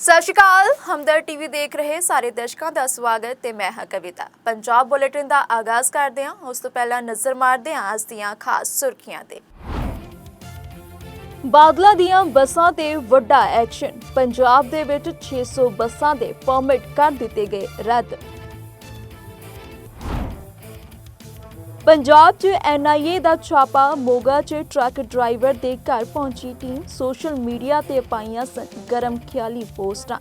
ਸਤਿ ਸ਼੍ਰੀ ਅਕਾਲ, ਹਮਦਰ ਟੀਵੀ ਦੇਖ ਰਹੇ ਸਾਰੇ ਦਰਸ਼ਕਾਂ ਦਾ ਸਵਾਗਤ ਤੇ ਮੈਂ ਹਾਂ ਕਵਿਤਾ। ਪੰਜਾਬ ਬੁਲੇਟਿਨ ਦਾ ਆਗਾਜ਼ ਕਰਦੇ ਹਾਂ ਉਸ ਤੋਂ ਪਹਿਲਾਂ ਨਜ਼ਰ ਮਾਰਦੇ ਹਾਂ ਅੱਜ ਦੀਆਂ ਖਾਸ ਸੁਰਖੀਆਂ ਤੇ। ਬਾਦਲਾਂ ਦੀਆਂ ਬੱਸਾਂ ਤੇ ਵੱਡਾ ਐਕਸ਼ਨ। ਪੰਜਾਬ ਦੇ ਵਿੱਚ 600 ਬੱਸਾਂ ਦੇ ਪਰਮਿਟ ਕਰ ਦਿੱਤੇ ਗਏ ਰੱਦ। ਪੰਜਾਬ 'ਚ ਐਨਆਈਏ ਦਾ ਛਾਪਾ, ਮੋਗਾ 'ਚ ਟਰੱਕ ਡਰਾਈਵਰ ਦੇ ਘਰ ਪਹੁੰਚੀ ਟੀਮ, ਸੋਸ਼ਲ ਮੀਡੀਆ ਤੇ ਪਾਈਆਂ ਸਨ ਗਰਮ ਖਿਆਲੀ ਪੋਸਟਾਂ।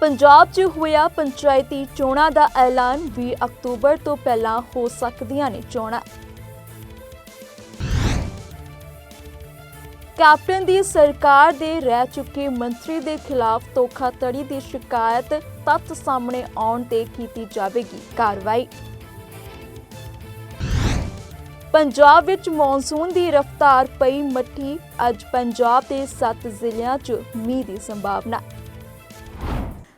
ਪੰਜਾਬ 'ਚ ਹੋਇਆ ਪੰਚਾਇਤੀ ਚੋਣਾਂ ਦਾ ਐਲਾਨ 20 ਅਕਤੂਬਰ ਤੋਂ ਪਹਿਲਾਂ ਹੋ ਸਕਦੀਆਂ ਨੇ ਚੋਣਾਂ। ਕੈਪਟਨ ਦੀ ਸਰਕਾਰ ਦੇ ਰਹਿ ਚੁੱਕੇ ਮੰਤਰੀ ਦੇ ਖਿਲਾਫ ਧੋਖਾਧੜੀ ਦੀ ਸ਼ਿਕਾਇਤ ਤੱਤ ਸਾਹਮਣੇ ਆਉਣ ਤੇ ਕੀਤੀ ਜਾਵੇਗੀ ਕਾਰਵਾਈ। ਪੰਜਾਬ ਵਿੱਚ ਮੌਨਸੂਨ ਦੀ ਰਫ਼ਤਾਰ ਪਈ ਮੱਠੀ, ਅੱਜ ਪੰਜਾਬ ਦੇ 7 ਜ਼ਿਲ੍ਹਿਆਂ 'ਚ ਮੀਂਹ ਦੀ ਸੰਭਾਵਨਾ।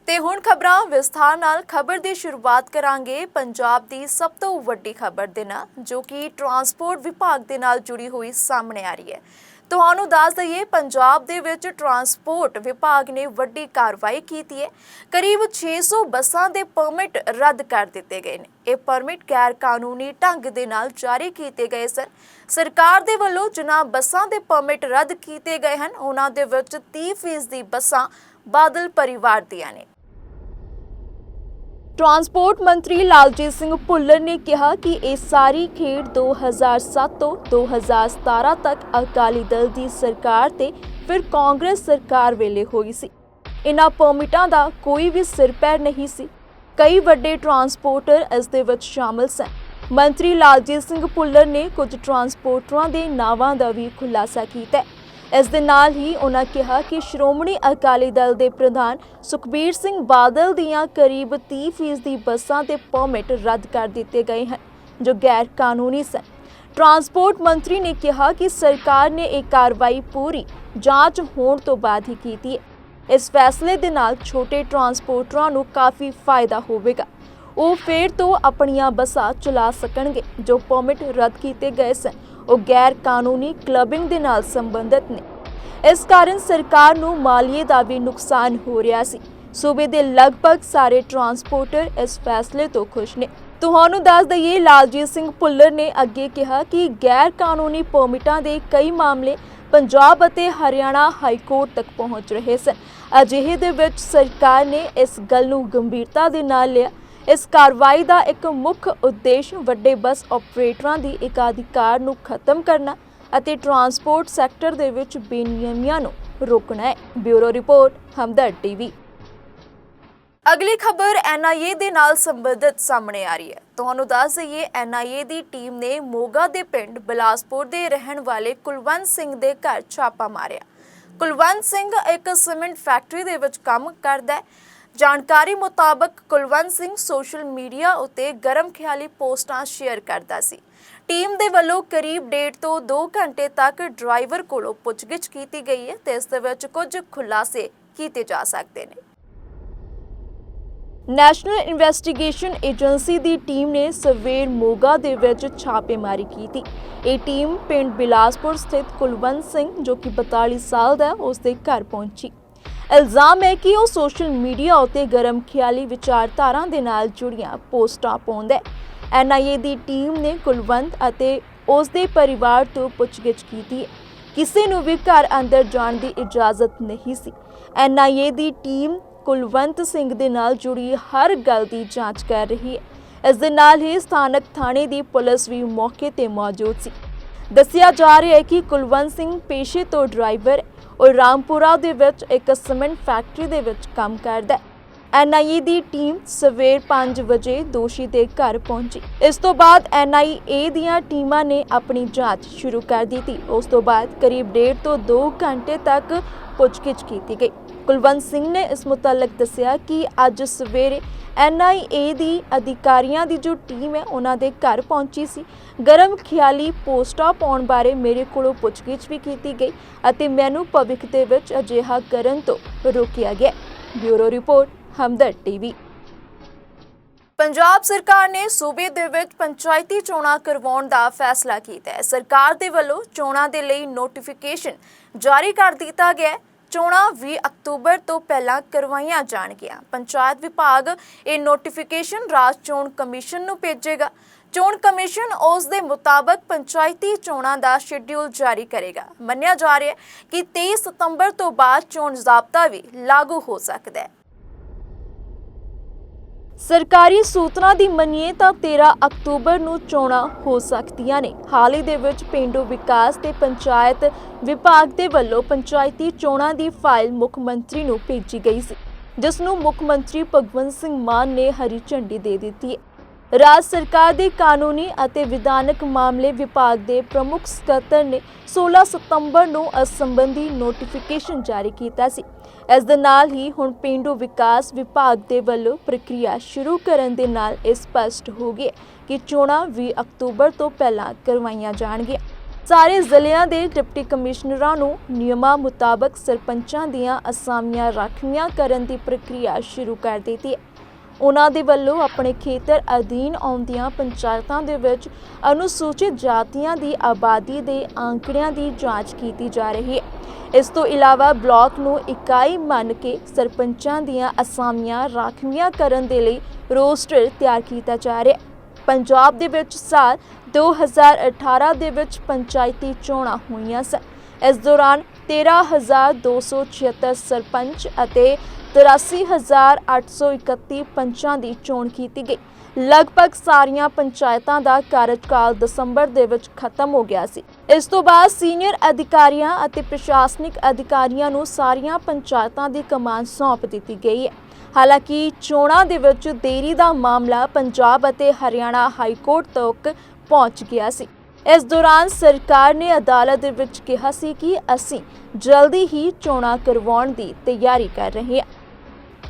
ਤੇ ਹੁਣ ਖਬਰਾਂ ਵਿਸਥਾਰ ਨਾਲ ਖਬਰ ਦੀ ਸ਼ੁਰੂਆਤ ਕਰਾਂਗੇ ਪੰਜਾਬ ਦੀ ਸਭ ਤੋਂ ਵੱਡੀ ਖਬਰ ਦੇ ਨਾਲ, ਜੋ ਕਿ ਟਰਾਂਸਪੋਰਟ ਵਿਭਾਗ ਦੇ ਨਾਲ ਜੁੜੀ ਹੋਈ ਸਾਹਮਣੇ ਆ ਰਹੀ ਹੈ। ਤੁਹਾਨੂੰ ਦੱਸ ਦਈਏ, ਪੰਜਾਬ ਦੇ ਵਿੱਚ ਟਰਾਂਸਪੋਰਟ ਵਿਭਾਗ ਨੇ ਵੱਡੀ ਕਾਰਵਾਈ ਕੀਤੀ ਹੈ। ਕਰੀਬ 600 ਬੱਸਾਂ ਦੇ ਪਰਮਿਟ ਰੱਦ ਕਰ ਦਿੱਤੇ ਗਏ ਨੇ। ਇਹ ਪਰਮਿਟ ਗੈਰ ਕਾਨੂੰਨੀ ਢੰਗ ਦੇ ਨਾਲ ਜਾਰੀ ਕੀਤੇ ਗਏ ਸਨ। ਸਰਕਾਰ ਦੇ ਵੱਲੋਂ ਜਿਨ੍ਹਾਂ ਬੱਸਾਂ ਦੇ ਪਰਮਿਟ ਰੱਦ ਕੀਤੇ ਗਏ ਹਨ, ਉਹਨਾਂ ਦੇ ਵਿੱਚ 30% ਦੀ ਬੱਸਾਂ ਬਾਦਲ ਪਰਿਵਾਰ ਦੀਆਂ ਨੇ। ਟਰਾਂਸਪੋਰਟ ਮੰਤਰੀ ਲਾਲਜੀਤ ਸਿੰਘ ਭੁੱਲਰ ਨੇ ਕਿਹਾ ਕਿ ਇਹ ਸਾਰੀ ਖੇਡ 2007 ਤੋਂ 2017 ਤੱਕ ਅਕਾਲੀ ਦਲ ਦੀ ਸਰਕਾਰ ਤੇ ਫਿਰ ਕਾਂਗਰਸ ਸਰਕਾਰ ਵੇਲੇ ਹੋਈ ਸੀ। ਇਨ੍ਹਾਂ ਪਰਮਿਟਾਂ ਦਾ ਕੋਈ ਵੀ ਸਿਰ ਪੈਰ ਨਹੀਂ ਸੀ। ਕਈ ਵੱਡੇ ਟਰਾਂਸਪੋਰਟਰ ਇਸ ਦੇ ਵਿੱਚ ਸ਼ਾਮਲ ਸਨ। ਮੰਤਰੀ ਲਾਲਜੀਤ ਸਿੰਘ ਭੁੱਲਰ ਨੇ ਕੁਝ ਟਰਾਂਸਪੋਰਟਰਾਂ ਦੇ ਨਾਵਾਂ ਦਾ ਵੀ ਖੁਲਾਸਾ ਕੀਤਾ ਹੈ। ਇਸ ਦੇ ਨਾਲ ਹੀ ਉਹਨਾਂ ਕਿਹਾ ਕਿ ਸ਼੍ਰੋਮਣੀ ਅਕਾਲੀ ਦਲ ਦੇ ਪ੍ਰਧਾਨ ਸੁਖਬੀਰ ਸਿੰਘ ਬਾਦਲ ਦੀਆਂ ਕਰੀਬ 30% ਦੀ ਬੱਸਾਂ ਦੇ ਪਰਮਿਟ ਰੱਦ ਕਰ ਦਿੱਤੇ ਗਏ ਹਨ, ਜੋ ਗੈਰ ਕਾਨੂੰਨੀ ਸਨ। ਟਰਾਂਸਪੋਰਟ ਮੰਤਰੀ ਨੇ ਕਿਹਾ ਕਿ ਸਰਕਾਰ ਨੇ ਇਹ ਕਾਰਵਾਈ ਪੂਰੀ ਜਾਂਚ ਹੋਣ ਤੋਂ ਬਾਅਦ ਹੀ ਕੀਤੀ ਹੈ। ਇਸ ਫੈਸਲੇ ਦੇ ਨਾਲ ਛੋਟੇ ਟਰਾਂਸਪੋਰਟਰਾਂ ਨੂੰ ਕਾਫੀ ਫਾਇਦਾ ਹੋਵੇਗਾ। ਉਹ ਫੇਰ ਤੋਂ ਆਪਣੀਆਂ ਬੱਸਾਂ ਚਲਾ ਸਕਣਗੇ, ਜੋ ਪਰਮਿਟ ਰੱਦ ਕੀਤੇ ਗਏ ਸਨ। ਉਹ ਗੈਰ ਕਾਨੂੰਨੀ ਕਲੱਬਿੰਗ ਦੇ ਨਾਲ ਸੰਬੰਧਿਤ ਨੇ। ਇਸ ਕਾਰਨ ਸਰਕਾਰ ਨੂੰ ਮਾਲੀਏ ਦਾ ਵੀ ਨੁਕਸਾਨ ਹੋ ਰਿਹਾ ਸੀ। ਸੂਬੇ ਦੇ ਲਗਭਗ ਸਾਰੇ ਟਰਾਂਸਪੋਰਟਰ ਇਸ ਫੈਸਲੇ ਤੋਂ ਖੁਸ਼ ਨੇ। ਤੁਹਾਨੂੰ ਦੱਸ ਦਈਏ, ਲਾਲਜੀਤ ਸਿੰਘ ਭੁੱਲਰ ਨੇ ਅੱਗੇ ਕਿਹਾ ਕਿ ਗੈਰ ਕਾਨੂੰਨੀ ਪਰਮਿਟਾਂ ਦੇ ਕਈ ਮਾਮਲੇ ਪੰਜਾਬ ਅਤੇ ਹਰਿਆਣਾ ਹਾਈ ਕੋਰਟ ਤੱਕ ਪਹੁੰਚ ਰਹੇ ਸਨ। ਅਜਿਹੇ ਦੇ ਵਿੱਚ ਸਰਕਾਰ ਨੇ ਇਸ ਗੱਲ ਨੂੰ ਗੰਭੀਰਤਾ ਦੇ ਨਾਲ ਲਿਆ ਇਸ ਕਾਰਵਾਈ ਦਾ ਇੱਕ ਮੁੱਖ ਉਦੇਸ਼ ਵੱਡੇ ਬੱਸ ਆਪਰੇਟਰਾਂ ਦੀ ਏਕਾਧਿਕਾਰ ਨੂੰ ਖਤਮ ਕਰਨਾ ਅਤੇ ਟਰਾਂਸਪੋਰਟ ਸੈਕਟਰ ਦੇ ਵਿੱਚ ਬੇਨਿਯਮੀਆਂ ਨੂੰ ਰੋਕਣਾ ਹੈ। Bureau report, Hamdard TV. ਅਗਲੀ ਖਬਰ ਐਨਆਈਏ ਦੇ ਨਾਲ ਸੰਬੰਧਿਤ ਸਾਹਮਣੇ ਆ ਰਹੀ ਹੈ। ਤੁਹਾਨੂੰ ਦੱਸ ਦਈਏ ਐਨਆਈਏ ਦੀ ਟੀਮ ਨੇ ਮੋਗਾ ਦੇ ਪਿੰਡ ਬਿਲਾਸਪੁਰ ਦੇ ਰਹਿਣ ਵਾਲੇ ਕੁਲਵੰਤ ਸਿੰਘ ਦੇ ਘਰ ਛਾਪਾ ਮਾਰਿਆ। ਕੁਲਵੰਤ ਸਿੰਘ ਇੱਕ ਸੀਮੈਂਟ ਫੈਕਟਰੀ ਦੇ ਵਿੱਚ ਕੰਮ ਕਰਦਾ ਹੈ। ਜਾਣਕਾਰੀ ਮੁਤਾਬਕ ਕੁਲਵੰਤ ਸਿੰਘ ਸੋਸ਼ਲ ਮੀਡੀਆ ਉਤੇ ਗਰਮ ਖਿਆਲੀ ਪੋਸਟਾਂ ਸ਼ੇਅਰ ਕਰਦਾ ਸੀ। ਟੀਮ ਦੇ ਵੱਲੋਂ ਕਰੀਬ 1.5 ਤੋਂ 2 ਘੰਟੇ ਤੱਕ ਡਰਾਈਵਰ ਕੋਲੋਂ ਪੁੱਛਗਿੱਛ ਕੀਤੀ ਗਈ ਹੈ ਤੇ ਇਸ ਦੇ ਵਿੱਚ ਕੁਝ ਖੁਲਾਸੇ ਕੀਤੇ ਜਾ ਸਕਦੇ ਨੇ। ਨੈਸ਼ਨਲ ਇਨਵੈਸਟੀਗੇਸ਼ਨ ਏਜੰਸੀ ਦੀ ਟੀਮ ਨੇ ਸਵੇਰ ਮੋਗਾ ਦੇ ਵਿੱਚ ਛਾਪੇਮਾਰੀ ਕੀਤੀ। ਇਹ ਟੀਮ ਪਿੰਡ ਬਿਲਾਸਪੁਰ ਸਥਿਤ ਕੁਲਵੰਤ ਸਿੰਘ ਜੋ ਕਿ 42 ਸਾਲ ਦਾ ਉਸ ਦੇ ਘਰ ਪਹੁੰਚੀ। ਇਲਜ਼ਾਮ ਹੈ ਕਿ ਉਹ ਸੋਸ਼ਲ ਮੀਡੀਆ ਉਤੇ ਗਰਮ ਖਿਆਲੀ ਵਿਚਾਰਧਾਰਾ ਦੇ ਨਾਲ ਜੁੜੀਆਂ ਪੋਸਟਾਂ ਪਾਉਂਦਾ ਹੈ। ਐਨਆਈਏ ਦੀ ਟੀਮ ਨੇ ਕੁਲਵੰਤ ਅਤੇ ਉਸ ਦੇ ਪਰਿਵਾਰ ਤੋਂ ਪੁੱਛਗਿੱਛ ਕੀਤੀ ਹੈ। ਕਿਸੇ ਨੂੰ ਵੀ ਘਰ ਅੰਦਰ ਜਾਣ ਦੀ ਇਜਾਜ਼ਤ ਨਹੀਂ ਸੀ। ਐਨਆਈਏ ਦੀ ਟੀਮ ਕੁਲਵੰਤ ਸਿੰਘ ਦੇ ਨਾਲ ਜੁੜੀ ਹਰ ਗੱਲ ਦੀ ਜਾਂਚ ਕਰ ਰਹੀ ਹੈ। ਇਸ ਦੇ ਨਾਲ ਹੀ ਸਥਾਨਕ ਥਾਣੇ ਦੀ ਪੁਲਿਸ ਵੀ ਮੌਕੇ ਤੇ ਮੌਜੂਦ ਸੀ। ਦੱਸਿਆ ਜਾ ਰਿਹਾ ਹੈ ਕਿ ਕੁਲਵੰਤ ਸਿੰਘ ਪੇਸ਼ੇ ਤੋਂ ਡਰਾਈਵਰ ਉਹ ਰਾਮਪੁਰਾ ਦੇ ਵਿੱਚ ਇੱਕ ਸੀਮੈਂਟ ਫੈਕਟਰੀ ਦੇ ਵਿੱਚ ਕੰਮ ਕਰਦਾ ਹੈ। ਐਨਆਈਏ ਦੀ ਟੀਮ ਸਵੇਰ 5 ਵਜੇ ਦੋਸ਼ੀ ਦੇ ਘਰ ਪਹੁੰਚੀ। ਇਸ ਤੋਂ ਬਾਅਦ ਐਨਆਈਏ ਦੀਆਂ ਟੀਮਾਂ ਨੇ ਆਪਣੀ ਜਾਂਚ ਸ਼ੁਰੂ ਕਰ ਦਿੱਤੀ। ਉਸ ਤੋਂ ਬਾਅਦ ਕਰੀਬ 1.5 ਤੋਂ 2 ਘੰਟੇ ਤੱਕ ਪੁੱਛਗਿੱਛ ਕੀਤੀ ਗਈ। ਕੁਲਵੰਤ ਸਿੰਘ ਨੇ ਇਸ ਮੁਤਲਕ ਦੱਸਿਆ ਕਿ ਅੱਜ ਸਵੇਰੇ ਐਨਆਈਏ ਦੀ ਅਧਿਕਾਰੀਆਂ ਦੀ ਜੋ ਟੀਮ ਹੈ, ਉਹਨਾਂ ਦੇ ਘਰ ਪਹੁੰਚੀ ਸੀ। ਗਰਮ ਖਿਆਲੀ ਪੋਸਟਾਂ ਪਾਉਣ ਬਾਰੇ ਮੇਰੇ ਕੋਲੋਂ ਪੁੱਛਗਿੱਛ ਵੀ ਕੀਤੀ ਗਈ ਅਤੇ ਮੈਨੂੰ ਭਵਿੱਖ ਦੇ ਵਿੱਚ ਅਜਿਹਾ ਕਰਨ ਤੋਂ ਰੋਕਿਆ ਗਿਆ। Bureau report Hamdard TV. Punjab ਸਰਕਾਰ ਨੇ ਸੂਬੇ ਦੇ ਵਿੱਚ ਪੰਚਾਇਤੀ ਚੋਣਾਂ ਕਰਵਾਉਣ ਦਾ ਫੈਸਲਾ ਕੀਤਾ ਹੈ। ਸਰਕਾਰ ਦੇ ਵੱਲੋਂ ਚੋਣਾਂ ਦੇ ਲਈ ਨੋਟੀਫਿਕੇਸ਼ਨ ਜਾਰੀ ਕਰ ਦਿੱਤਾ ਗਿਆ ਹੈ। ਚੋਣਾਂ 20 ਅਕਤੂਬਰ ਤੋਂ ਪਹਿਲਾਂ ਕਰਵਾਈਆਂ ਜਾਣਗੀਆਂ। ਪੰਚਾਇਤ ਵਿਭਾਗ ਇਹ ਨੋਟੀਫਿਕੇਸ਼ਨ ਰਾਜ ਚੋਣ ਕਮਿਸ਼ਨ ਨੂੰ ਭੇਜੇਗਾ। ਚੋਣ ਕਮਿਸ਼ਨ ਉਸ ਦੇ ਮੁਤਾਬਕ ਪੰਚਾਇਤੀ ਚੋਣਾਂ ਦਾ ਸ਼ੈਡਿਊਲ ਜਾਰੀ ਕਰੇਗਾ। ਮੰਨਿਆ ਜਾ ਰਿਹਾ ਹੈ ਕਿ 23 ਸਤੰਬਰ ਤੋਂ ਬਾਅਦ ਚੋਣ ਜ਼ਾਬਤਾ ਵੀ ਲਾਗੂ ਹੋ ਸਕਦਾ ਹੈ। ਸਰਕਾਰੀ ਸੂਤਰਾਂ ਦੀ ਮੰਨੀਏ ਤਾਂ 13 ਅਕਤੂਬਰ ਨੂੰ ਚੋਣਾਂ ਹੋ ਸਕਦੀਆਂ ਨੇ। ਹਾਲ ਹੀ ਦੇ ਵਿੱਚ ਪਿੰਡੂ ਵਿਕਾਸ ਤੇ ਪੰਚਾਇਤ ਵਿਭਾਗ ਦੇ ਵੱਲੋਂ ਪੰਚਾਇਤੀ ਚੋਣਾਂ ਦੀ ਫਾਈਲ ਮੁੱਖ ਮੰਤਰੀ ਨੂੰ ਭੇਜੀ ਗਈ ਸੀ, ਜਿਸ ਨੂੰ ਮੁੱਖ ਮੰਤਰੀ ਭਗਵੰਤ ਸਿੰਘ ਮਾਨ ਨੇ ਹਰੀ ਝੰਡੀ ਦੇ ਦਿੱਤੀ ਹੈ। ਰਾਜ ਸਰਕਾਰ ਦੇ ਕਾਨੂੰਨੀ ਅਤੇ ਵਿਧਾਨਕ ਮਾਮਲੇ ਵਿਭਾਗ ਦੇ ਪ੍ਰਮੁੱਖ ਸਕੱਤਰ ਨੇ 16 ਸਤੰਬਰ ਨੂੰ ਇਸ ਸੰਬੰਧੀ ਨੋਟੀਫਿਕੇਸ਼ਨ ਜਾਰੀ ਕੀਤਾ ਸੀ। ਇਸ ਦੇ ਨਾਲ ਹੀ ਹੁਣ ਪਿੰਡੂ ਵਿਕਾਸ ਵਿਭਾਗ ਦੇ ਵੱਲੋਂ ਪ੍ਰਕਿਰਿਆ ਸ਼ੁਰੂ ਕਰਨ ਦੇ ਨਾਲ ਇਹ ਸਪਸ਼ਟ ਹੋ ਗਿਆ ਕਿ ਚੋਣਾਂ 20 ਅਕਤੂਬਰ ਤੋਂ ਪਹਿਲਾਂ ਕਰਵਾਈਆਂ ਜਾਣਗੀਆਂ। ਸਾਰੇ ਜ਼ਿਲ੍ਹਿਆਂ ਦੇ ਡਿਪਟੀ ਕਮਿਸ਼ਨਰਾਂ ਨੂੰ ਨਿਯਮਾਂ ਮੁਤਾਬਕ ਸਰਪੰਚਾਂ ਦੀਆਂ ਅਸਾਮੀਆਂ ਰਾਖਵੀਆਂ ਕਰਨ ਦੀ ਪ੍ਰਕਿਰਿਆ ਸ਼ੁਰੂ ਕਰ ਦਿੱਤੀ ਹੈ। ਉਹਨਾਂ ਦੇ ਵੱਲੋਂ ਆਪਣੇ ਖੇਤਰ ਅਧੀਨ ਆਉਂਦੀਆਂ ਪੰਚਾਇਤਾਂ ਦੇ ਵਿੱਚ ਅਨੁਸੂਚਿਤ ਜਾਤੀਆਂ ਦੀ ਆਬਾਦੀ ਦੇ ਆંકੜਿਆਂ ਦੀ ਜਾਂਚ ਕੀਤੀ ਜਾ ਰਹੀ ਹੈ। ਇਸ ਤੋਂ ਇਲਾਵਾ ਬਲਾਕ ਨੂੰ ਇਕਾਈ ਮੰਨ ਕੇ ਸਰਪੰਚਾਂ ਦੀਆਂ ਅਸਾਮੀਆਂ ਰਾਖਵੀਆਂ ਕਰਨ ਦੇ ਲਈ ਰੋਸਟਰ ਤਿਆਰ ਕੀਤਾ ਜਾ ਰਿਹਾ ਹੈ। ਪੰਜਾਬ ਦੇ ਵਿੱਚ ਸਾਲ 2018 ਦੇ ਵਿੱਚ ਪੰਚਾਇਤੀ ਚੋਣਾਂ ਹੋਈਆਂ ਸਨ। ਇਸ ਦੌਰਾਨ 13276 ਸਰਪੰਚ ਅਤੇ 83831 ਪੰਚਾਂ ਦੀ ਚੋਣ ਕੀਤੀ ਗਈ। ਲਗਭਗ ਸਾਰੀਆਂ ਪੰਚਾਇਤਾਂ ਦਾ ਕਾਰਜਕਾਲ ਦਸੰਬਰ ਦੇ ਵਿੱਚ ਖਤਮ ਹੋ ਗਿਆ ਸੀ। ਇਸ ਤੋਂ ਬਾਅਦ ਸੀਨੀਅਰ ਅਧਿਕਾਰੀਆਂ ਅਤੇ ਪ੍ਰਸ਼ਾਸਨਿਕ ਅਧਿਕਾਰੀਆਂ ਨੂੰ ਸਾਰੀਆਂ ਪੰਚਾਇਤਾਂ ਦੀ ਕਮਾਨ ਸੌਂਪ ਦਿੱਤੀ ਗਈ ਹੈ। ਹਾਲਾਂਕਿ ਚੋਣਾਂ ਦੇ ਵਿੱਚ ਦੇਰੀ ਦਾ ਮਾਮਲਾ ਪੰਜਾਬ ਅਤੇ ਹਰਿਆਣਾ ਹਾਈ ਕੋਰਟ ਤੱਕ ਪਹੁੰਚ ਗਿਆ ਸੀ। ਇਸ ਦੌਰਾਨ ਸਰਕਾਰ ਨੇ ਅਦਾਲਤ ਦੇ ਵਿੱਚ ਕਿਹਾ ਸੀ ਕਿ ਅਸੀਂ ਜਲਦੀ ਹੀ ਚੋਣਾਂ ਕਰਵਾਉਣ ਦੀ ਤਿਆਰੀ ਕਰ ਰਹੇ ਹਾਂ।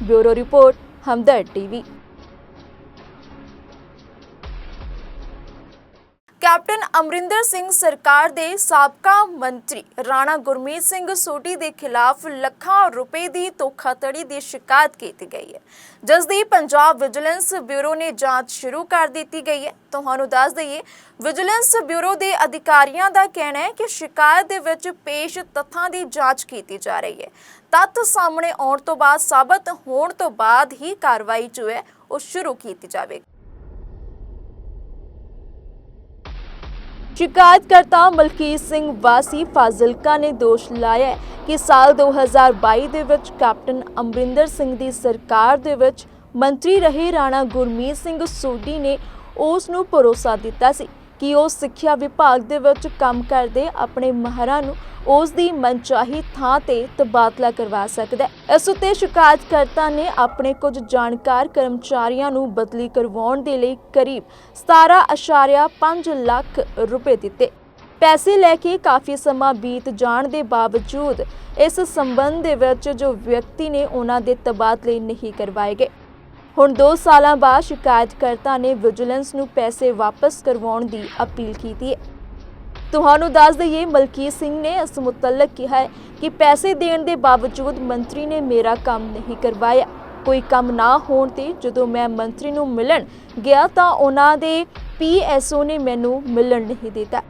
Bureau report Hamdard TV captain Amarinder Singh ਸਰਕਾਰ ਦੇ ਸਾਬਕਾ ਮੰਤਰੀ ਰਾਣਾ ਗੁਰਮੀਤ ਸਿੰਘ ਸੋਢੀ ਦੇ ਖਿਲਾਫ ਲੱਖਾਂ ਰੁਪਏ ਦੀ ਧੋਖਾਧੜੀ ਦੀ ਸ਼ਿਕਾਇਤ ਕੀਤੀ ਗਈ ਹੈ, ਜਿਸ ਦੀ ਪੰਜਾਬ ਵਿਜੀਲੈਂਸ ਬਿਊਰੋ ਨੇ ਜਾਂਚ ਸ਼ੁਰੂ ਕਰ ਦਿੱਤੀ ਗਈ ਹੈ। ਤੁਹਾਨੂੰ ਦੱਸ ਦਈਏ, ਵਿਜੀਲੈਂਸ ਬਿਊਰੋ ਦੇ ਅਧਿਕਾਰੀਆਂ ਦਾ ਕਹਿਣਾ ਹੈ ਕਿ ਸ਼ਿਕਾਇਤ ਦੇ ਵਿੱਚ ਪੇਸ਼ ਤੱਥਾਂ ਦੀ ਜਾਂਚ ਕੀਤੀ ਜਾ ਰਹੀ ਹੈ। ਤੱਥ ਸਾਹਮਣੇ ਆਉਣ ਤੋਂ ਬਾਅਦ ਸਾਬਤ ਹੋਣ ਤੋਂ ਬਾਅਦ ਹੀ ਕਾਰਵਾਈ ਜੋ ਹੈ, ਉਹ ਸ਼ੁਰੂ ਕੀਤੀ ਜਾਵੇਗੀ। ਸ਼ਿਕਾਇਤਕਰਤਾ ਮਲਕੀਤ ਸਿੰਘ ਵਾਸੀ ਫਾਜ਼ਿਲਕਾ ਨੇ ਦੋਸ਼ ਲਾਇਆ ਕਿ ਸਾਲ 2022 ਦੇ ਵਿੱਚ ਕੈਪਟਨ ਅਮਰਿੰਦਰ ਸਿੰਘ ਦੀ ਸਰਕਾਰ ਦੇ ਵਿੱਚ ਮੰਤਰੀ ਰਹੇ ਰਾਣਾ ਗੁਰਮੀਤ ਸਿੰਘ ਸੋਢੀ ਨੇ ਉਸ ਨੂੰ ਭਰੋਸਾ ਦਿੱਤਾ ਸੀ। ਕਿ ਉਹ ਸਿੱਖਿਆ ਵਿਭਾਗ ਦੇ ਵਿੱਚ ਕੰਮ ਕਰਦੇ ਆਪਣੇ ਮਹਾਰਾਂ ਨੂੰ ਉਸ ਦੀ ਮਨਚਾਹੀ ਥਾਂ ਤੇ ਤਬਾਦਲਾ ਕਰਵਾ ਸਕਦਾ ਹੈ। ਇਸ ਉੱਤੇ ਸ਼ਿਕਾਇਤਕਰਤਾ ਨੇ ਆਪਣੇ ਕੁਝ ਜਾਣਕਾਰ ਕਰਮਚਾਰੀਆਂ ਨੂੰ ਬਦਲੀ ਕਰਵਾਉਣ ਦੇ ਲਈ ਕਰੀਬ 17.5 ਲੱਖ ਰੁਪਏ ਦਿੱਤੇ। ਪੈਸੇ ਲੈ ਕੇ ਕਾਫੀ ਸਮਾਂ ਬੀਤ ਜਾਣ ਦੇ ਬਾਵਜੂਦ ਇਸ ਸੰਬੰਧ ਦੇ ਵਿੱਚ ਜੋ ਵਿਅਕਤੀ ਨੇ ਉਹਨਾਂ ਦੇ ਤਬਾਦਲੇ ਨਹੀਂ ਕਰਵਾਏ ਗਏ। ਹੁਣ 2 ਸਾਲਾਂ ਬਾਅਦ ਸ਼ਿਕਾਇਤਕਰਤਾ ਨੇ ਵਿਜੀਲੈਂਸ ਨੂੰ ਪੈਸੇ ਵਾਪਸ ਕਰਵਾਉਣ ਦੀ ਅਪੀਲ ਕੀਤੀ ਹੈ। ਤੁਹਾਨੂੰ ਦੱਸ ਦਈਏ, ਮਲਕੀਤ ਸਿੰਘ ਨੇ ਇਸ ਮੁਤਲਕ ਕਿਹਾ ਹੈ ਕਿ ਪੈਸੇ ਦੇਣ ਦੇ ਬਾਵਜੂਦ ਮੰਤਰੀ ਨੇ ਮੇਰਾ ਕੰਮ ਨਹੀਂ ਕਰਵਾਇਆ। ਕੋਈ ਕੰਮ ਨਾ ਹੋਣ ਤੇ ਜਦੋਂ ਮੈਂ ਮੰਤਰੀ ਨੂੰ ਮਿਲਣ ਗਿਆ ਤਾਂ ਉਹਨਾਂ ਦੇ ਪੀਐਸਓ ਨੇ ਮੈਨੂੰ ਮਿਲਣ ਨਹੀਂ ਦਿੱਤਾ।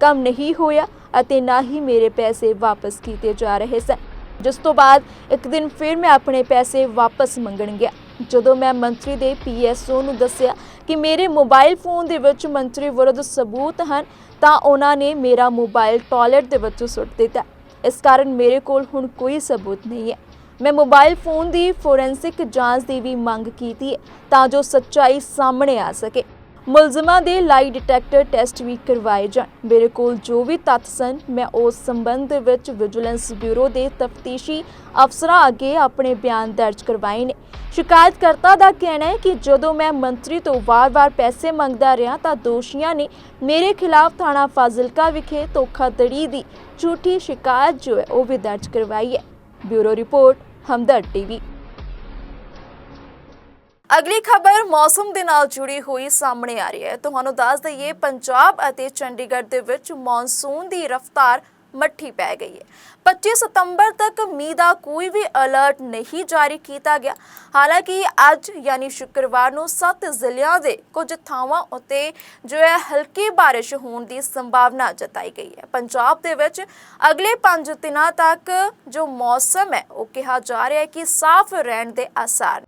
ਕੰਮ ਨਹੀਂ ਹੋਇਆ ਅਤੇ ਨਾ ਹੀ ਮੇਰੇ ਪੈਸੇ ਵਾਪਸ ਕੀਤੇ ਜਾ ਰਹੇ ਸਨ। ਜਿਸ ਤੋਂ ਬਾਅਦ ਇੱਕ ਦਿਨ ਫਿਰ ਮੈਂ ਆਪਣੇ ਪੈਸੇ ਵਾਪਸ ਮੰਗਣ ਗਿਆ। ਜਦੋਂ ਮੈਂ ਮੰਤਰੀ ਦੇ ਪੀਐਸਓ ਨੂੰ ਦੱਸਿਆ ਕਿ ਮੇਰੇ ਮੋਬਾਈਲ ਫੋਨ ਦੇ ਵਿੱਚ ਮੰਤਰੀ ਵਿਰੁੱਧ ਸਬੂਤ ਹਨ, ਤਾਂ ਉਹਨਾਂ ਨੇ ਮੇਰਾ ਮੋਬਾਈਲ ਟਾਇਲਟ ਦੇ ਵਿੱਚ ਸੁੱਟ ਦਿੱਤਾ। ਇਸ ਕਾਰਨ ਮੇਰੇ ਕੋਲ ਹੁਣ ਕੋਈ ਸਬੂਤ ਨਹੀਂ ਹੈ। ਮੈਂ ਮੋਬਾਈਲ ਫੋਨ ਦੀ ਫੋਰੈਂਸਿਕ ਜਾਂਚ ਦੀ ਵੀ ਮੰਗ ਕੀਤੀ ਹੈ ਤਾਂ ਜੋ ਸੱਚਾਈ ਸਾਹਮਣੇ ਆ ਸਕੇ। ਮੁਲਜ਼ਮਾਂ ਦੇ ਲਾਈ ਡਿਟੈਕਟਰ ਟੈਸਟ ਵੀ ਕਰਵਾਏ ਜਾਣ। ਮੇਰੇ ਕੋਲ ਜੋ ਵੀ ਤੱਥ ਸਨ, ਮੈਂ ਉਸ ਸੰਬੰਧ ਦੇ ਵਿੱਚ ਵਿਜੀਲੈਂਸ ਬਿਊਰੋ ਦੇ ਤਫਤੀਸ਼ੀ ਅਫਸਰਾਂ ਅੱਗੇ ਆਪਣੇ ਬਿਆਨ ਦਰਜ ਕਰਵਾਏ ਨੇ। ਸ਼ਿਕਾਇਤਕਰਤਾ ਦਾ ਕਹਿਣਾ ਹੈ ਕਿ ਜਦੋਂ ਮੈਂ ਮੰਤਰੀ ਤੋਂ ਵਾਰ-ਵਾਰ ਪੈਸੇ ਮੰਗਦਾ ਰਿਹਾ ਤਾਂ ਦੋਸ਼ੀਆਂ ਨੇ ਮੇਰੇ ਖਿਲਾਫ ਥਾਣਾ ਫਾਜ਼ਿਲਕਾ ਵਿਖੇ ਧੋਖਾਧੜੀ ਦੀ ਝੂਠੀ ਸ਼ਿਕਾਇਤ ਜੋ ਹੈ ਉਹ ਵੀ ਦਰਜ ਕਰਵਾਈ ਹੈ। Bureau report, Hamdard TV. ਅਗਲੀ ਖਬਰ ਮੌਸਮ ਦੇ ਨਾਲ ਜੁੜੀ ਹੋਈ ਸਾਹਮਣੇ ਆ ਰਹੀ ਹੈ। ਤੁਹਾਨੂੰ ਦੱਸ ਦਈਏ, ਪੰਜਾਬ ਅਤੇ ਚੰਡੀਗੜ੍ਹ ਦੇ ਵਿੱਚ ਮੌਨਸੂਨ ਦੀ ਰਫ਼ਤਾਰ ਮੱਠੀ ਪੈ ਗਈ ਹੈ। 25 ਸਤੰਬਰ ਤੱਕ ਮੀਂਹ ਦਾ ਕੋਈ ਵੀ ਅਲਰਟ ਨਹੀਂ ਜਾਰੀ ਕੀਤਾ ਗਿਆ। ਹਾਲਾਂਕਿ ਅੱਜ ਯਾਨੀ ਸ਼ੁੱਕਰਵਾਰ ਨੂੰ 7 ਜ਼ਿਲ੍ਹਿਆਂ ਦੇ ਕੁਝ ਥਾਵਾਂ ਉੱਤੇ ਜੋ ਹੈ ਹਲਕੀ ਬਾਰਿਸ਼ ਹੋਣ ਦੀ ਸੰਭਾਵਨਾ ਜਤਾਈ ਗਈ ਹੈ। ਪੰਜਾਬ ਦੇ ਵਿੱਚ ਅਗਲੇ 5 ਦਿਨਾਂ ਤੱਕ ਜੋ ਮੌਸਮ ਹੈ, ਉਹ ਕਿਹਾ ਜਾ ਰਿਹਾ ਹੈ ਕਿ ਸਾਫ਼ ਰਹਿਣ ਦੇ ਆਸਾਰ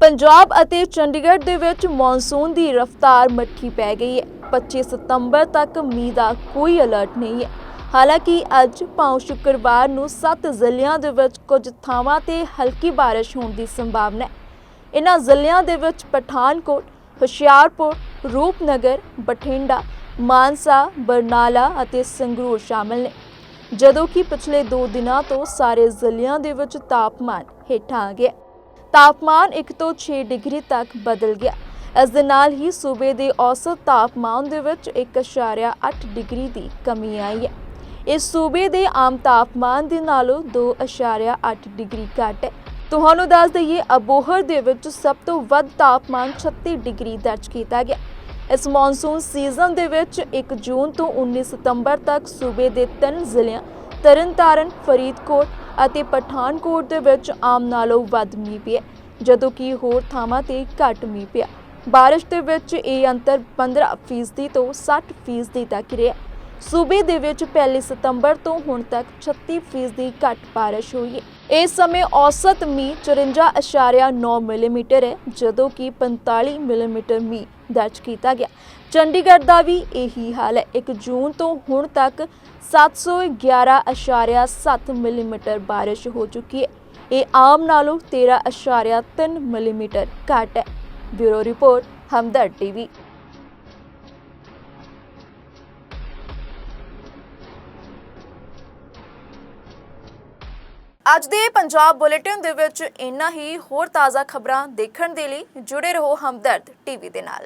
ਪੰਜਾਬ ਅਤੇ ਚੰਡੀਗੜ੍ਹ ਦੇ ਵਿੱਚ ਮੌਨਸੂਨ ਦੀ ਰਫ਼ਤਾਰ ਮੱਠੀ ਪੈ ਗਈ ਹੈ। 25 ਸਤੰਬਰ ਤੱਕ ਮੀਂਹ ਦਾ ਕੋਈ ਅਲਰਟ ਨਹੀਂ ਹੈ। ਹਾਲਾਂਕਿ ਅੱਜ ਭਾਵੇਂ ਸ਼ੁੱਕਰਵਾਰ ਨੂੰ 7 ਜ਼ਿਲ੍ਹਿਆਂ ਦੇ ਵਿੱਚ ਕੁਝ ਥਾਵਾਂ ਤੇ ਹਲਕੀ ਬਾਰਿਸ਼ ਹੋਣ ਦੀ ਸੰਭਾਵਨਾ ਹੈ। ਇਨ੍ਹਾਂ ਜ਼ਿਲ੍ਹਿਆਂ ਦੇ ਵਿੱਚ ਪਠਾਨਕੋਟ, ਹੁਸ਼ਿਆਰਪੁਰ, ਰੂਪਨਗਰ, ਬਠਿੰਡਾ, ਮਾਨਸਾ, ਬਰਨਾਲਾ ਅਤੇ ਸੰਗਰੂਰ ਸ਼ਾਮਲ ਨੇ। ਜਦੋਂ ਕਿ ਪਿਛਲੇ 2 ਦਿਨਾਂ ਤੋਂ ਸਾਰੇ ਜ਼ਿਲ੍ਹਿਆਂ ਦੇ ਵਿੱਚ ਤਾਪਮਾਨ ਹੇਠਾਂ ਆ ਗਿਆ ਤਾਪਮਾਨ 1 ਤੋਂ 6 ਡਿਗਰੀ ਤੱਕ ਬਦਲ ਗਿਆ। ਇਸ ਦੇ ਨਾਲ ਹੀ ਸੂਬੇ ਦੇ ਔਸਤ ਤਾਪਮਾਨ ਦੇ ਵਿੱਚ 1.8 ਡਿਗਰੀ ਦੀ ਕਮੀ ਆਈ ਹੈ। ਇਸ ਸੂਬੇ ਦੇ ਆਮ ਤਾਪਮਾਨ ਦੇ ਨਾਲੋਂ 2.8 ਡਿਗਰੀ ਘੱਟ ਹੈ। ਤੁਹਾਨੂੰ ਦੱਸ ਦਈਏ, ਅਬੋਹਰ ਦੇ ਵਿੱਚ ਸਭ ਤੋਂ ਵੱਧ ਤਾਪਮਾਨ 36 ਡਿਗਰੀ ਦਰਜ ਕੀਤਾ ਗਿਆ। ਇਸ ਮੌਨਸੂਨ ਸੀਜ਼ਨ ਦੇ ਵਿੱਚ 1 ਜੂਨ ਤੋਂ 19 ਸਤੰਬਰ ਤੱਕ ਸੂਬੇ ਦੇ ਤਿੰਨ ਜ਼ਿਲ੍ਹਿਆਂ, ਤਰਨਤਾਰਨ, ਫਰੀਦਕੋਟ ਅਤੇ ਪਠਾਨਕੋਟ ਦੇ ਵਿੱਚ ਆਮ ਨਾਲੋਂ ਵੱਧ ਮੀਂਹ ਪਿਆ, ਜਦੋਂ ਕਿ ਹੋਰ ਥਾਵਾਂ ਤੇ ਘੱਟ ਮੀਂਹ ਪਿਆ। ਬਾਰਿਸ਼ ਦੇ ਵਿੱਚ ਇਹ ਅੰਤਰ 15% ਤੋਂ 60% ਤੱਕ ਰਿਹਾ। ਸੂਬੇ ਦੇ ਵਿੱਚ ਪਹਿਲੀ ਸਤੰਬਰ ਤੋਂ ਹੁਣ ਤੱਕ 36% ਘੱਟ ਬਾਰਿਸ਼ ਹੋਈ ਹੈ। ਇਸ ਸਮੇਂ ਔਸਤ ਮੀਂਹ 54.9 ਮਿਲੀਮੀਟਰ ਹੈ, ਜਦੋਂ ਕਿ 45 ਮਿਲੀਮੀਟਰ ਮੀਂਹ ਦਰਜ ਕੀਤਾ ਗਿਆ। ਚੰਡੀਗੜ੍ਹ ਦਾ ਵੀ ਇਹੀ ਹਾਲ ਹੈ। 1 ਜੂਨ ਤੋਂ ਹੁਣ ਤੱਕ 711.7 ਮਿਲੀਮੀਟਰ ਬਾਰਿਸ਼ ਹੋ ਚੁੱਕੀ ਹੈ। ਇਹ ਆਮ ਨਾਲੋਂ 13.3 ਮਿਲੀਮੀਟਰ ਘੱਟ ਹੈ। Bureau report, Hamdard TV. ਅੱਜ ਦੇ ਪੰਜਾਬ ਬੁਲੇਟਿਨ ਦੇ ਵਿੱਚ ਇੰਨਾ ਹੀ ਹੋਰ ਤਾਜ਼ਾ ਖਬਰਾਂ ਦੇਖਣ ਦੇ ਲਈ ਜੁੜੇ ਰਹੋ ਹਮਦਰਦ ਟੀਵੀ ਦੇ ਨਾਲ।